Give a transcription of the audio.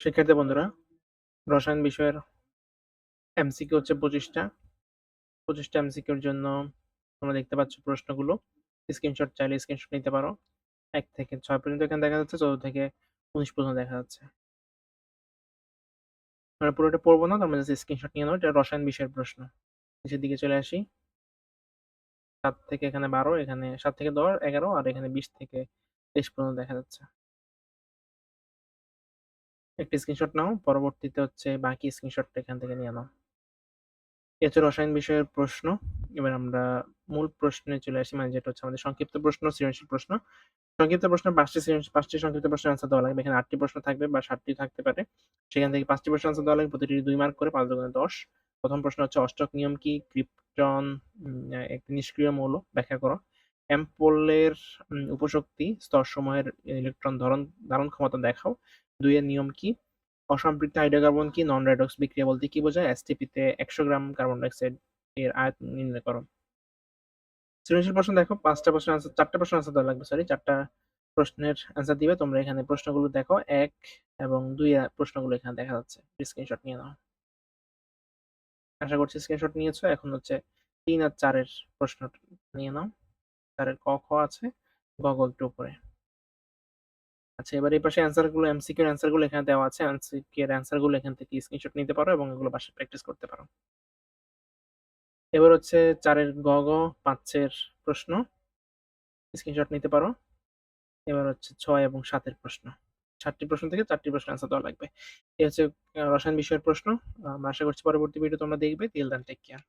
শিক্ষার্থী বন্ধুরা, রসায়ন বিষয়ের এমসিকিউ হচ্ছে পঁচিশটা। পঁচিশটা এমসিকিউর জন্য তোমরা দেখতে পাচ্ছ প্রশ্নগুলো। স্ক্রিনশট চাইলে স্ক্রিনশট নিতে পারো। এক থেকে ছয় পর্যন্ত এখানে দেখা যাচ্ছে, চোদ্দ থেকে উনিশ পর্যন্ত দেখা যাচ্ছে। আমরা পুরোটা পড়ব না, তোমরা জাস্ট স্ক্রিনশট নিয়ে নাও, এটা রসায়ন বিষয়ের প্রশ্ন। নিচের দিকে চলে আসি। সাত থেকে এখানে বারো, এখানে সাত থেকে দশ, এগারো, আর এখানে বিশ থেকে তেইশ পর্যন্ত দেখা যাচ্ছে। একটা স্ক্রিনশট নাও, পরবর্তীতে হচ্ছে বাকি স্ক্রিনশটটা এখান থেকে নিয়ে নাও। এ হচ্ছে রসায়ন বিষয়ের প্রশ্ন। এবার আমরা মূল প্রশ্নে চলে আসি মানে যেটা হচ্ছে আমাদের সংক্ষিপ্ত প্রশ্ন, সৃজনশীল প্রশ্ন। সংক্ষিপ্ত প্রশ্ন, পাঁচটি পাঁচটি সংক্ষিপ্ত প্রশ্নের আনসার দেওয়া লাগবে। এখানে আটটি প্রশ্ন থাকবে বা সাতটি থাকতে পারে। সেখান থেকে পাঁচটি প্রশ্ন আনসার দেওয়া লাগবে, প্রতিটি দুই মার্ক করে, পাঁচ দুগুণে দশ। প্রথম প্রশ্ন হচ্ছে অষ্টক নিয়ম কি? ক্রিপ্টন একটি নিষ্ক্রিয় মৌল। ব্যাখ্যা করো। অ্যাম্পোলের উপশক্তি স্তরসমূহের ইলেকট্রন ধরন, ধারণ ক্ষমতা দেখাও। দুইয়ের নিয়ম কি? অসম্পৃক্ত হাইড্রোকার্বন কি? নন রেডক্স বিক্রিয়া বলতে কি বোঝায়? এসটিপিতে একশো গ্রাম কার্বন ডাইঅক্সাইড এর আয়ত নির্ণয় করো। সৃজনশীল প্রশ্ন দেখো, পাঁচটা প্রশ্ন আনসার চারটা প্রশ্ন আনসার লাগবে সরি চারটা প্রশ্নের অ্যান্সার দিবে। তোমরা এখানে প্রশ্নগুলো দেখো, এক এবং দুই প্রশ্নগুলো এখানে দেখা যাচ্ছে। স্ক্রিনশট নিয়ে নাও। আশা করছি স্ক্রিনশট নিয়েছো। এখন হচ্ছে তিন আর চারের প্রশ্ন নিয়ে নাও। চারের ক, খ আছে, গগল টু উপরে আচ্ছা এবার এই পাশে অ্যান্সারগুলো এমসিকিউ অ্যান্সারগুলো এখানে দেওয়া আছে। এমসিকিউ এর অ্যান্সারগুলো এখান থেকে স্ক্রিনশট নিতে পারো এবং এগুলো বাসায় প্র্যাকটিস করতে পারো। এবার হচ্ছে চারের গ গ, পাঁচের প্রশ্ন। স্ক্রিনশট নিতে পারো। এবার হচ্ছে ছয় এবং সাতের প্রশ্ন। চারটি প্রশ্ন থেকে চারটি প্রশ্ন অ্যান্সার দেওয়া লাগবে। এই হচ্ছে রসায়ন বিষয়ের প্রশ্ন। আমরা আশা করছি পরবর্তী ভিডিও তোমরা দেখবে। তিল দান টেক কেয়ার